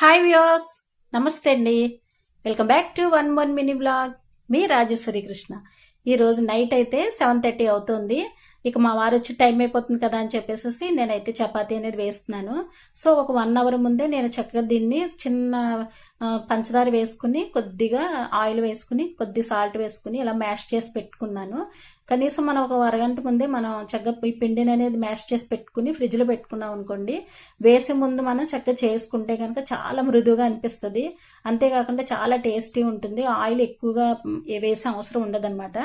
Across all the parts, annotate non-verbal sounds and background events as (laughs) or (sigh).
Hi views నమస్తే అండి. Welcome back to one one mini blog మీ రాజేశ్వరి కృష్ణ. ఈరోజు నైట్ అయితే సెవెన్ థర్టీ అవుతుంది. ఇక మా వారు వచ్చి టైం అయిపోతుంది కదా అని చెప్పేసి నేనైతే చపాతీ అనేది వేస్తున్నాను. సో ఒక వన్ అవర్ ముందే నేను చక్కగా దీన్ని చిన్న పంచదార వేసుకుని కొద్దిగా ఆయిల్ వేసుకుని కొద్ది సాల్ట్ వేసుకుని ఇలా మ్యాష్ చేసి పెట్టుకున్నాను. కనీసం మనం ఒక అరగంట ముందే మనం చక్కగా ఈ పిండిని అనేది మ్యాష్ చేసి పెట్టుకుని ఫ్రిడ్జ్లో పెట్టుకున్నాం అనుకోండి వేసే ముందు మనం చక్కగా చేసుకుంటే కనుక చాలా మృదువుగా అనిపిస్తుంది. అంతేకాకుండా చాలా టేస్టీ ఉంటుంది. ఆయిల్ ఎక్కువగా వేసే అవసరం ఉండదన్నమాట.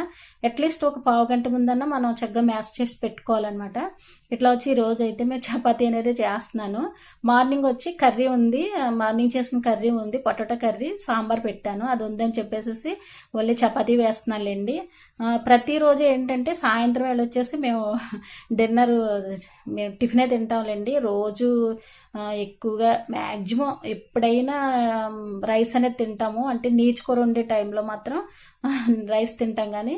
అట్లీస్ట్ ఒక పావు గంట ముందన్నా మనం చక్కగా మ్యాష్ చేసి పెట్టుకోవాలన్నమాట. ఇట్లా వచ్చి రోజు అయితే మేము చపాతీ అనేది చేస్తున్నాను. మార్నింగ్ వచ్చి కర్రీ ఉంది మార్నింగ్ చేసిన కర్రీ ఉంది పొటాటో కర్రీ సాంబార్ పెట్టాను. అది ఉందని చెప్పేసి ఓన్లీ చపాతీ వేస్తున్నానులేండి. ఆ, ప్రతిరోజు ఏంటంటే సాయంత్రం వేళ వచ్చేసి మేము డిన్నర్ మేము టిఫినే తింటాంలేండి. రోజు ఎక్కువగా మ్యాక్సిమం ఎప్పుడైనా రైస్ అనేది తింటాము. అంటే నీచుకూర ఉండే టైంలో మాత్రం రైస్ తింటాం కానీ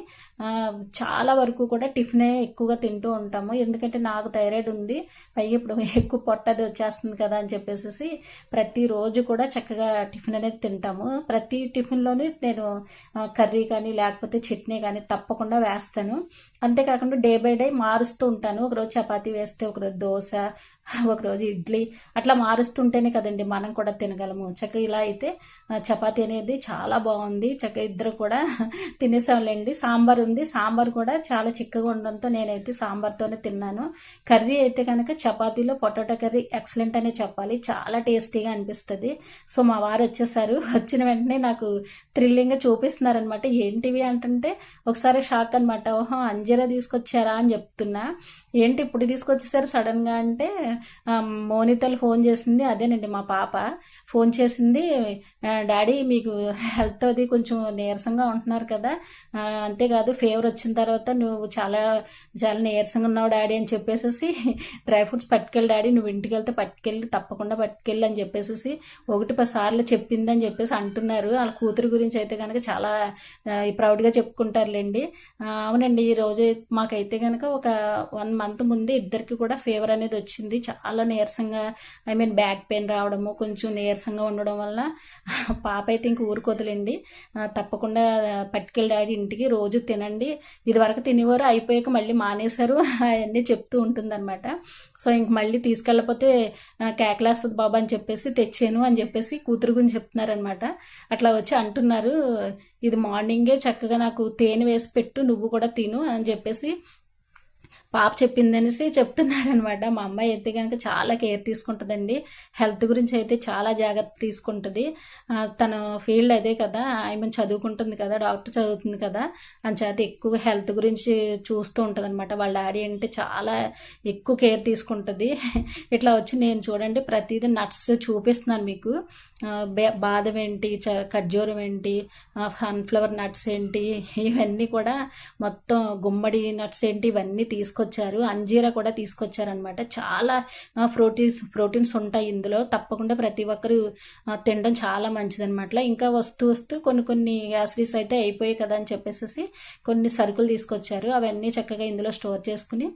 చాలా వరకు కూడా టిఫినే ఎక్కువగా తింటూ ఉంటాము. ఎందుకంటే నాకు థైరాయిడ్ ఉంది పైగా ఇప్పుడు ఎక్కువ పొట్టది వచ్చేస్తుంది కదా అని చెప్పేసి ప్రతిరోజు కూడా చక్కగా టిఫిన్ అనేది తింటాము. ప్రతి టిఫిన్లోనే నేను కర్రీ కానీ లేకపోతే చట్నీ కానీ తప్పకుండా వేస్తాను. అంతేకాకుండా డే బై డే మారుస్తూ ఉంటాను. ఒకరోజు చపాతీ వేస్తే ఒకరోజు దోశ ఒకరోజు ఇడ్లీ అట్లా మారుస్తుంటేనే కదండి మనం కూడా తినగలము. చక్క ఇలా అయితే చపాతీ అనేది చాలా బాగుంది. చక్క ఇద్దరు కూడా (laughs) తినేసాంలేండి. సాంబార్ ఉంది. సాంబార్ కూడా చాలా చిక్కగా ఉండడంతో నేనైతే సాంబార్తోనే తిన్నాను. కర్రీ అయితే కనుక చపాతీలో పొటాటో కర్రీ ఎక్సలెంట్ అనే చెప్పాలి. చాలా టేస్టీగా అనిపిస్తుంది. సో మా వారు వచ్చేసారు. (laughs) వచ్చిన వెంటనే నాకు థ్రిల్లింగ్గా చూపిస్తున్నారనమాట ఏంటివి అంటుంటే ఒకసారి షాక్ అనమాట ఓహో అంజీరా తీసుకొచ్చారా అని చెప్తున్నా. ఏంటి ఇప్పుడు తీసుకొచ్చేసారు సడన్గా అంటే మోనితలు ఫోన్ చేసింది. అదేనండి మా పాప. ఫోన్ చేసింది డాడీ మీకు హెల్త్ అది కొంచెం నీరసంగా ఉంటున్నారు కదా అంతేకాదు ఫీవర్ వచ్చిన తర్వాత నువ్వు చాలా చాలా నీరసంగా ఉన్నావు డాడీ అని చెప్పేసి డ్రై ఫ్రూట్స్ పట్టుకెళ్ళి డాడీ నువ్వు ఇంటికి వెళ్తే పట్టుకెళ్ళి తప్పకుండా పట్టుకెళ్ళి అని చెప్పేసి ఒకటి పది సార్లు చెప్పిందని చెప్పేసి అంటున్నారు. వాళ్ళ కూతురు గురించి అయితే కనుక చాలా ప్రౌడ్గా చెప్పుకుంటారులేండి. అవునండి ఈ రోజు మాకైతే కనుక ఒక వన్ మంత్ ముందే ఇద్దరికి కూడా ఫీవర్ అనేది వచ్చింది. చాలా నీరసంగా ఐ మీన్ బ్యాక్ పెయిన్ రావడము కొంచెం నీరసంగా ఉండడం వల్ల (laughs) పాప అయితే ఇంక ఊరుకోదులేండి. తప్పకుండా పట్టుకెళ్ళి డాడీ ఇంటికి రోజు తినండి. ఇది వరకు తినేవారు అయిపోయాక మళ్ళీ మానేశారు (laughs) అవన్నీ చెప్తూ ఉంటుందన్నమాట. సో ఇంక మళ్ళీ తీసుకెళ్ళకపోతే కేకలేస్తుంది బాబా అని చెప్పేసి తెచ్చాను అని చెప్పేసి కూతురు గురించి చెప్తున్నారనమాట అట్లా వచ్చి అంటున్నారు ఇది మార్నింగే చక్కగా నాకు తేనె వేసి పెట్టు నువ్వు కూడా తిను అని చెప్పేసి పాప చెప్పిందనేసి చెప్తున్నారనమాట. మా అమ్మాయి అయితే కనుక చాలా కేర్ తీసుకుంటుందండి. హెల్త్ గురించి అయితే చాలా జాగ్రత్త తీసుకుంటుంది. తన ఫీల్డ్ అదే కదా. ఆమె చదువుకుంటుంది కదా డాక్టర్ చదువుతుంది కదా. అని చేత ఎక్కువ హెల్త్ గురించి చూస్తూ ఉంటుంది అనమాట వాళ్ళ డాడీ అంటే చాలా ఎక్కువ కేర్ తీసుకుంటుంది. (laughs) ఇట్లా వచ్చి నేను చూడండి ప్రతిదీ నట్స్ చూపిస్తున్నాను మీకు. బే- బాదం ఏంటి చ- ఖర్జూరం ఏంటి సన్ఫ్లవర్ నట్స్ ఏంటి ఇవన్నీ కూడా మొత్తం గుమ్మడి నట్స్ ఏంటి ఇవన్నీ తీసుకొచ్చారు. అంజీరా కూడా తీసుకొచ్చారనమాట చాలా ప్రోటీన్స్ ప్రోటీన్స్ ఉంటాయి ఇందులో. తప్పకుండా ప్రతి ఒక్కరు తినడం చాలా మంచిదనమాట ఇంకా వస్తూ వస్తూ కొన్ని కొన్ని గ్యాసరీస్ అయితే అయిపోయాయి కదా అని చెప్పేసి కొన్ని సరుకులు తీసుకొచ్చారు. అవన్నీ చక్కగా ఇందులో స్టోర్ చేసుకుని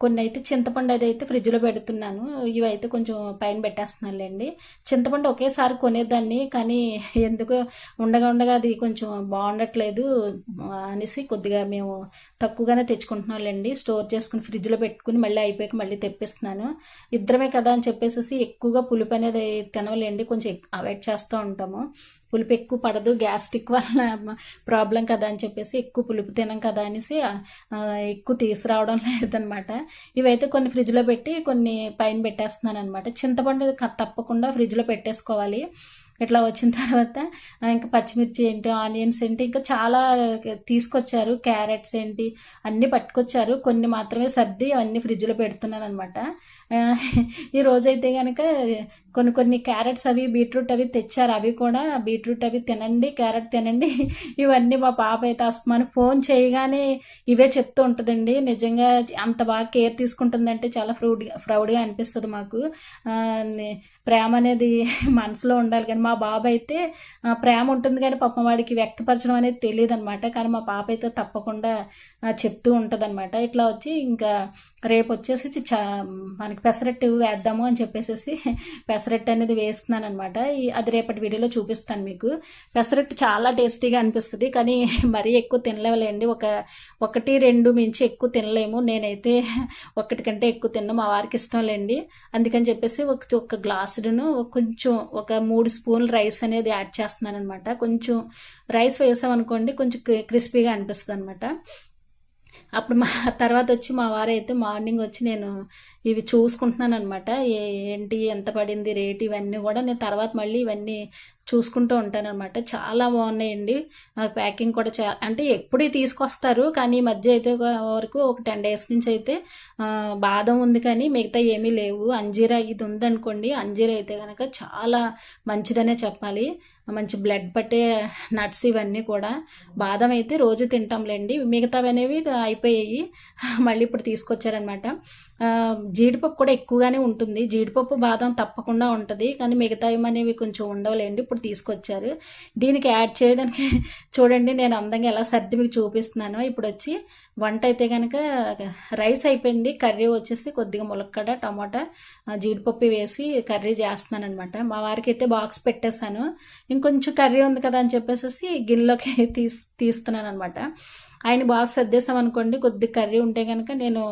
కొన్ని అయితే చింతపండు అది అయితే ఫ్రిడ్జ్లో పెడుతున్నాను. ఇవి అయితే కొంచెం పైన పెట్టేస్తున్నానులేండి. చింతపండు ఒకేసారి కొనేదాన్ని కానీ ఎందుకో ఉండగా ఉండగా అది కొంచెం బాగుండట్లేదు అనేసి కొద్దిగా మేము తక్కువగానే తెచ్చుకుంటున్నాంలేండి స్టోర్ చేసుకుని ఫ్రిడ్జ్లో పెట్టుకుని మళ్ళీ అయిపోయాక మళ్ళీ తెప్పిస్తున్నాను. ఇద్దరమే కదా అని చెప్పేసి ఎక్కువగా పులుపు అనేది తినవలేండి. కొంచెం అవాయిడ్ చేస్తూ ఉంటాము. పులుపు ఎక్కువ పడదు గ్యాస్ట్రిక్ వల్ల ప్రాబ్లం కదా అని చెప్పేసి ఎక్కువ పులుపు తినం కదా అనేసి ఎక్కువ తీసుకురావడం లేదనమాట. ఇవైతే కొన్ని ఫ్రిడ్జ్లో పెట్టి కొన్ని పైన పెట్టేస్తున్నాను అనమాట చింతపండు తప్పకుండా ఫ్రిడ్జ్లో పెట్టేసుకోవాలి. ఇట్లా వచ్చిన తర్వాత ఇంకా పచ్చిమిర్చి ఏంటి ఆనియన్స్ ఏంటి ఇంకా చాలా తీసుకొచ్చారు. క్యారెట్స్ ఏంటి అన్నీ పట్టుకొచ్చారు. కొన్ని మాత్రమే సర్ది అన్ని ఫ్రిడ్జ్లో పెడుతున్నాను అనమాట ఈ రోజైతే కనుక కొన్ని కొన్ని క్యారెట్స్ అవి బీట్రూట్ అవి తెచ్చారు. అవి కూడా బీట్రూట్ అవి తినండి క్యారెట్ తినండి. ఇవన్నీ మా పాప అయితే అస్మాను ఫోన్ చేయగానే ఇవే చెప్తూ ఉంటుందండి. నిజంగా అంత బాగా కేర్ తీసుకుంటుందంటే చాలా ఫ్రౌడ్ ఫ్రౌడ్గా అనిపిస్తుంది మాకు. ప్రేమ అనేది (laughs) మనసులో ఉండాలి కానీ మా బాబు అయితే ప్రేమ ఉంటుంది కానీ పాపం వాడికి వ్యక్తపరచడం అనేది తెలియదు అనమాట కానీ మా పాప అయితే తప్పకుండా చెప్తూ చెప్తూ ఉంటుందన్నమాట. ఇట్లా వచ్చి ఇంకా రేపు వచ్చేసి చా మనకి పెసరట్టు వేద్దాము అని చెప్పేసి (laughs) పెసరట్టు అనేది వేస్తున్నాను అనమాట అది రేపటి వీడియోలో చూపిస్తాను మీకు. పెసరట్టు చాలా టేస్టీగా అనిపిస్తుంది కానీ (laughs) మరీ ఎక్కువ తినలేవులేండి ఒక ఒకటి రెండు మించి ఎక్కువ తినలేము. నేనైతే ఒకటి కంటే ఎక్కువ తిన్నా. మా వారికి ఇష్టం లేండి. అందుకని చెప్పేసి ఒక ఒక గ్లాసుడును కొంచెం ఒక మూడు స్పూన్లు రైస్ అనేది యాడ్ చేస్తున్నాను అనమాట కొంచెం రైస్ వేసామనుకోండి కొంచెం క్రిస్పీగా అనిపిస్తుంది అనమాట అప్పుడు మా (laughs) తర్వాత వచ్చి మా వారైతే మార్నింగ్ వచ్చి నేను ఇవి చూసుకుంటున్నాను అనమాట ఏంటి ఎంత పడింది రేట్ ఇవన్నీ కూడా నేను తర్వాత మళ్ళీ ఇవన్నీ చూసుకుంటూ ఉంటానన్నమాట. చాలా బాగున్నాయండి. ప్యాకింగ్ కూడా చా అంటే ఎప్పుడూ తీసుకొస్తారు కానీ ఈ మధ్య అయితే వరకు ఒక టెన్ డేస్ నుంచి అయితే బాదం ఉంది కానీ మిగతా ఏమీ లేవు. అంజీరా ఇది ఉందనుకోండి అంజీరా అయితే కనుక చాలా మంచిదనే చెప్పాలి. మంచి బ్లడ్ పట్టే నట్స్ ఇవన్నీ కూడా. బాదం అయితే రోజు తింటాంలేండి. మిగతావి అనేవి అయిపోయాయి. మళ్ళీ ఇప్పుడు తీసుకొచ్చారనమాట జీడిపప్పు కూడా ఎక్కువగానే ఉంటుంది. జీడిపప్పు బాదం తప్పకుండా ఉంటుంది. కానీ మిగతావి అనేవి కొంచెం ఉండవులేండి. ఇప్పుడు తీసుకొచ్చారు. దీనికి యాడ్ చేయడానికి (laughs) చూడండి నేను అందంగా ఎలా సర్ది మీకు చూపిస్తున్నాను. ఇప్పుడు వచ్చి వంట అయితే కనుక రైస్ అయిపోయింది. కర్రీ వచ్చేసి కొద్దిగా ములక్కడ టమాటా జీడిపప్పు వేసి కర్రీ చేస్తున్నాను అనమాట మా వారికి అయితే బాక్స్ పెట్టేశాను. ఇంకొంచెం కర్రీ ఉంది కదా అని చెప్పేసి గిన్నెలోకి (laughs) తీస్ తీస్తున్నాను అనమాట ఆయన బాక్స్ సర్దేశాం అనుకోండి కొద్ది కర్రీ ఉంటే కనుక నేను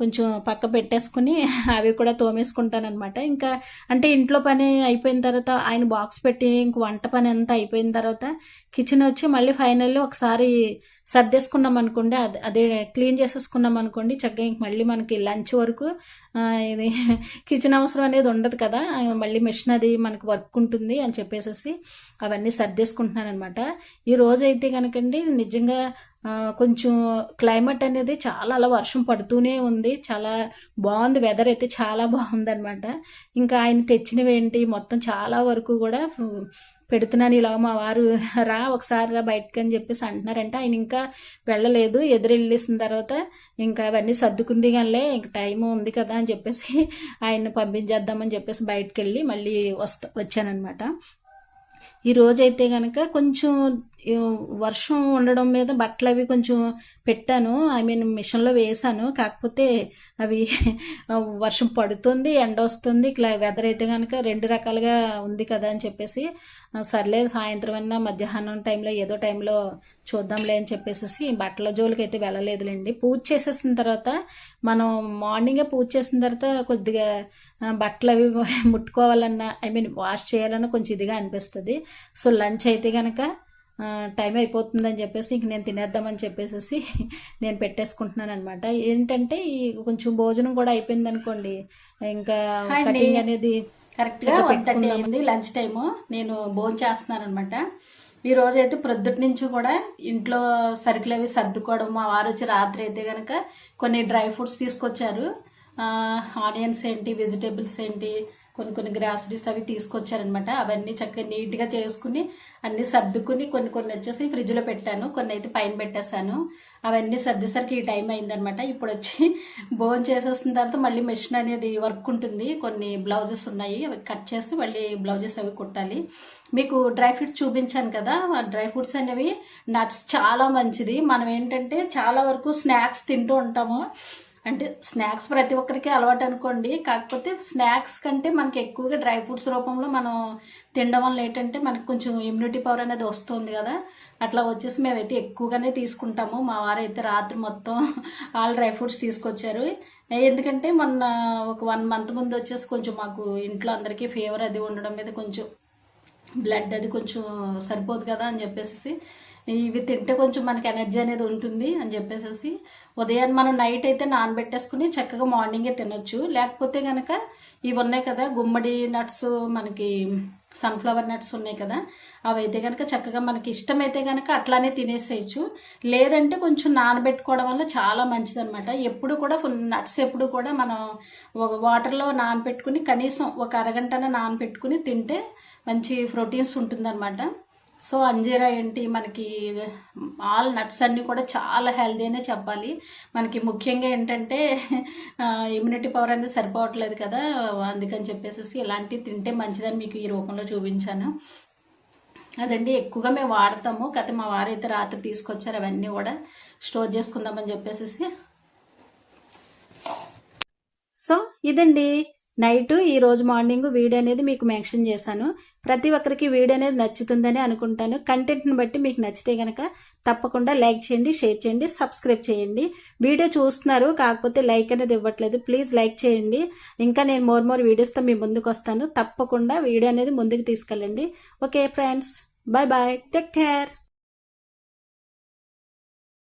కొంచెం పక్క పెట్టేసుకుని (laughs) అవి కూడా తోమేసుకుంటానమాట ఇంకా అంటే ఇంట్లో పని అయిపోయిన తర్వాత ఆయన బాక్స్ పెట్టి ఇంక వంట పని అంతా అయిపోయిన తర్వాత కిచెన్ వచ్చి మళ్ళీ ఫైనల్లీ ఒకసారి సర్దేసుకున్నాం అనుకోండి అదే అదే క్లీన్ చేసేసుకున్నాం అనుకోండి చక్కగా ఇంక మళ్ళీ మనకి లంచ్ వరకు ఇది కిచెన్ అవసరం అనేది ఉండదు కదా మళ్ళీ మిషన్ అది మనకు వర్క్ ఉంటుంది అని చెప్పేసి అవన్నీ సర్దేసుకుంటున్నాను అనమాట ఈ రోజు అయితే కనుకండి నిజంగా కొంచెం క్లైమేట్ అనేది చాలా అలా వర్షం పడుతూనే ఉంది చాలా బాగుంది వెదర్ అయితే చాలా బాగుందనమాట ఇంకా ఆయన తెచ్చినవి ఏంటి మొత్తం చాలా వరకు కూడా పెడుతున్నాను ఇలా మా వారు రా ఒకసారి రా బయటకు అని చెప్పేసి అంటున్నారంటే. ఆయన ఇంకా వెళ్ళలేదు. ఎదురు వెళ్ళేసిన తర్వాత ఇంకా అవన్నీ సర్దుకుంది కానీ ఇంక టైం ఉంది కదా అని చెప్పేసి ఆయన్ని పంపించేద్దామని చెప్పేసి బయటకు వెళ్ళి మళ్ళీ వస్తా వచ్చానమాట ఈ రోజైతే కనుక కొంచెం వర్షం ఉండడం మీద బట్టలు అవి కొంచెం పెట్టాను. ఐ మీన్ మిషన్లో వేసాను కాకపోతే అవి వర్షం పడుతుంది ఎండ వస్తుంది. ఇట్లా వెదర్ అయితే కనుక రెండు రకాలుగా ఉంది కదా అని చెప్పేసి సర్లే సాయంత్రం అన్నా మధ్యాహ్నం టైంలో ఏదో టైంలో చూద్దాంలే అని చెప్పేసి బట్టల జోలికి అయితే వెళ్ళలేదులేండి. పూజ చేసేసిన తర్వాత మనం మార్నింగే పూజ చేసిన తర్వాత కొద్దిగా బట్టలు అవి ముట్టుకోవాలన్నా ఐ మీన్ వాష్ చేయాలన్నా కొంచెం ఇదిగా అనిపిస్తుంది. సో లంచ్ అయితే కనుక టైం అయిపోతుందని చెప్పేసి ఇంక నేను తినేద్దామని చెప్పేసి నేను పెట్టేసుకుంటున్నాను అనమాట ఏంటంటే ఈ కొంచెం భోజనం కూడా అయిపోయింది అనుకోండి ఇంకా. కటింగ్ అనేది కరెక్ట్గా గా వన్ థర్టీ అయింది లంచ్ టైము. నేను భోజనం చేస్తున్నాను అనమాట ఈ రోజు అయితే ప్రొద్దుటి నుంచి కూడా ఇంట్లో సరుకులు అవి సర్దుకోవడం మా వారు వచ్చి రాత్రి అయితే గనక కొన్ని డ్రై ఫ్రూట్స్ తీసుకొచ్చారు. ఆనియన్స్ ఏంటి వెజిటేబుల్స్ ఏంటి కొన్ని కొన్ని గ్రాసరీస్ అవి తీసుకొచ్చారనమాట. అవన్నీ చక్కగా నీట్గా చేసుకుని అన్ని సర్దుకుని కొన్ని కొన్ని వచ్చేసి ఫ్రిడ్జ్లో పెట్టాను. కొన్ని అయితే పైన పెట్టేశాను. అవన్నీ సర్దేసరికి ఈ టైం అయిందనమాట. ఇప్పుడు వచ్చి బోన్ చేసేసిన తర్వాత మళ్ళీ మెషిన్ అనేది వర్క్ ఉంటుంది. కొన్ని బ్లౌజెస్ ఉన్నాయి. అవి కట్ చేసి మళ్ళీ బ్లౌజెస్ అవి కుట్టాలి. మీకు డ్రై ఫ్రూట్స్ చూపించాను కదా. డ్రై ఫ్రూట్స్ అనేవి నట్స్ చాలా మంచిది. మనం ఏంటంటే చాలా వరకు స్నాక్స్ తింటూ ఉంటాము. అంటే స్నాక్స్ ప్రతి ఒక్కరికి అలవాటు అనుకోండి కాకపోతే స్నాక్స్ కంటే మనకి ఎక్కువగా డ్రై ఫ్రూట్స్ రూపంలో మనం తినడం వల్ల ఏంటంటే మనకు కొంచెం ఇమ్యూనిటీ పవర్ అనేది వస్తుంది కదా. అట్లా వచ్చేసి మేమైతే ఎక్కువగానే తీసుకుంటాము. మా వారైతే రాత్రి మొత్తం ఆల్ డ్రై ఫ్రూట్స్ తీసుకొచ్చారు. ఎందుకంటే మొన్న ఒక వన్ మంత్ ముందు వచ్చేసి కొంచెం మాకు ఇంట్లో అందరికీ ఫీవర్ అది ఉండడం మీద కొంచెం బ్లడ్ అది కొంచెం సరిపోదు కదా అని చెప్పేసి ఇవి తింటే కొంచెం మనకి ఎనర్జీ అనేది ఉంటుంది అని చెప్పేసి ఉదయాన్ని మనం నైట్ అయితే నానబెట్టేసుకుని చక్కగా మార్నింగే తినొచ్చు. లేకపోతే కనుక ఇవి ఉన్నాయి కదా గుమ్మడి నట్స్ మనకి సన్ఫ్లవర్ నట్స్ ఉన్నాయి కదా అవైతే కనుక చక్కగా మనకి ఇష్టమైతే కనుక అట్లానే తినేసేయచ్చు. లేదంటే కొంచెం నానబెట్టుకోవడం వల్ల చాలా మంచిది అనమాట ఎప్పుడు కూడా నట్స్ ఎప్పుడు కూడా మనం ఒక వాటర్లో నానబెట్టుకుని కనీసం ఒక అరగంటన నానబెట్టుకుని తింటే మంచి ప్రోటీన్స్ ఉంటుందన్నమాట. సో అంజీరా ఏంటి? మనకి ఆల్ నట్స్ అన్నీ కూడా చాలా హెల్దీ అనే చెప్పాలి. మనకి ముఖ్యంగా ఏంటంటే ఇమ్యూనిటీ పవర్ అనేది సరిపోవట్లేదు కదా అందుకని చెప్పేసి ఇలాంటివి తింటే మంచిదని మీకు ఈ రూపంలో చూపించాను. అదండి ఎక్కువగా మేము వాడతాము. కాకపోతే మా వారైతే రాత్రి తీసుకొచ్చారు అవన్నీ కూడా స్టోర్ చేసుకుందామని చెప్పేసి సో ఇదండి. నైట్ ఈ రోజు మార్నింగ్ వీడియో అనేది మీకు మెన్షన్ చేశాను. ప్రతి ఒక్కరికి వీడియో అనేది నచ్చుతుందని అనుకుంటాను. కంటెంట్ని బట్టి మీకు నచ్చితే గనక తప్పకుండా లైక్ చేయండి షేర్ చేయండి సబ్స్క్రైబ్ చేయండి. వీడియో చూస్తున్నారు కాకపోతే లైక్ అనేది ఇవ్వట్లేదు. ప్లీజ్ లైక్ చేయండి. ఇంకా నేను మోర్ మోర్ వీడియోస్తో మీ ముందుకు వస్తాను. తప్పకుండా వీడియో అనేది ముందుకు తీసుకెళ్ళండి. Okay friends bye bye take care